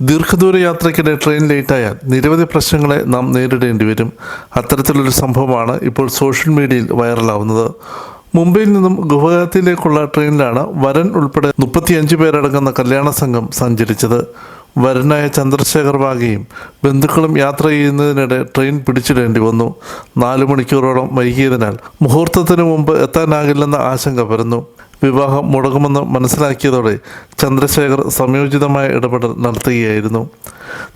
ദീർഘദൂര യാത്രയ്ക്കിടെ ട്രെയിൻ ലേറ്റായാൽ നിരവധി പ്രശ്നങ്ങളെ നാം നേരിടേണ്ടി വരും. അത്തരത്തിലൊരു സംഭവമാണ് ഇപ്പോൾ സോഷ്യൽ മീഡിയയിൽ വൈറലാവുന്നത് മുംബൈയിൽ നിന്നും ഗുവാഹത്തിയിലേക്കുള്ള ട്രെയിനിലാണ് വരൻ ഉൾപ്പെടെ മുപ്പത്തിയഞ്ച് പേരടങ്ങുന്ന കല്യാണ സംഘം സഞ്ചരിച്ചത്. വരനായ ചന്ദ്രശേഖർ വാഗയും ബന്ധുക്കളും യാത്ര ചെയ്യുന്നതിനിടെ ട്രെയിൻ പിടിച്ചിടേണ്ടി വന്നു. നാലു മണിക്കൂറോളം വൈകിയതിനാൽ മുഹൂർത്തത്തിന് മുമ്പ് എത്താനാകില്ലെന്ന ആശങ്ക പരന്നു. വിവാഹം മുടങ്ങുമെന്ന് മനസ്സിലാക്കിയതോടെ ചന്ദ്രശേഖർ സംയോജിതമായ ഇടപെടൽ നടത്തുകയായിരുന്നു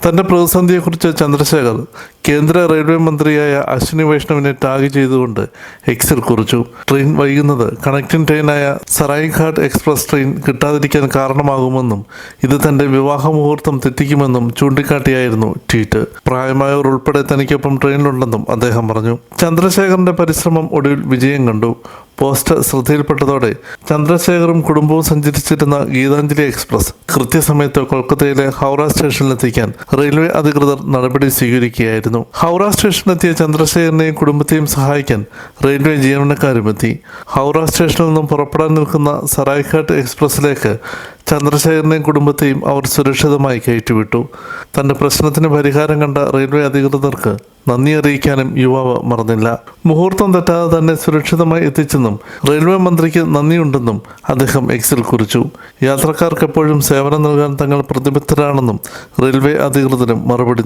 തന്റെ പ്രതിസന്ധിയെക്കുറിച്ച് ചന്ദ്രശേഖർ കേന്ദ്ര റെയിൽവേ മന്ത്രിയായ അശ്വിനി വൈഷ്ണവിനെ ടാഗ് ചെയ്തുകൊണ്ട് എക്സിൽ കുറിച്ചു. ട്രെയിൻ വൈകുന്നത് കണക്റ്റിംഗ് ട്രെയിനായ സറായിഘാട്ട് എക്സ്പ്രസ് ട്രെയിൻ കിട്ടാതിരിക്കാൻ കാരണമാകുമെന്നും ഇത് തന്റെ വിവാഹ മുഹൂർത്തം തെറ്റിക്കുമെന്നും ചൂണ്ടിക്കാട്ടിയായിരുന്നു ട്വീറ്റ്. പ്രായമായവർ ഉൾപ്പെടെ തനിക്കൊപ്പം ട്രെയിനിലുണ്ടെന്നും അദ്ദേഹം പറഞ്ഞു. ചന്ദ്രശേഖറിന്റെ പരിശ്രമം ഒടുവിൽ വിജയം കണ്ടു. പോസ്റ്റ് ശ്രദ്ധയിൽപ്പെട്ടതോടെ ചന്ദ്രശേഖറും കുടുംബവും സഞ്ചരിച്ചിരുന്ന ഗീതാഞ്ജലി എക്സ്പ്രസ് കൃത്യസമയത്ത് കൊൽക്കത്തയിലെ ഹൗറ സ്റ്റേഷനിലെത്തിക്കാൻ റെയിൽവേ അധികൃതർ നടപടി സ്വീകരിക്കുകയായിരുന്നു. ഹൗറ സ്റ്റേഷനിലെത്തിയ ചന്ദ്രശേഖരനെയും കുടുംബത്തെയും സഹായിക്കാൻ റെയിൽവേ ജീവനക്കാരുമെത്തി. ഹൗറ സ്റ്റേഷനിൽ നിന്നും പുറപ്പെടാൻ നിൽക്കുന്ന സറായ്ഘാട്ട് എക്സ്പ്രസിലേക്ക് ചന്ദ്രശേഖരനെയും കുടുംബത്തെയും അവർ സുരക്ഷിതമായി കയറ്റിവിട്ടു. തന്റെ പ്രശ്നത്തിന് പരിഹാരം കണ്ട റെയിൽവേ അധികൃതർക്ക് നന്ദി അറിയിക്കാനും യുവാവ് മറന്നില്ല. മുഹൂർത്തം തെറ്റാതെ തന്നെ സുരക്ഷിതമായി എത്തിച്ചെന്നും റെയിൽവേ മന്ത്രിക്ക് നന്ദിയുണ്ടെന്നും അദ്ദേഹം എക്സിൽ കുറിച്ചു. യാത്രക്കാർക്ക് എപ്പോഴും സേവനം നൽകാൻ തങ്ങൾ പ്രതിബദ്ധരാണെന്നും റെയിൽവേ അധികൃതരും മറുപടി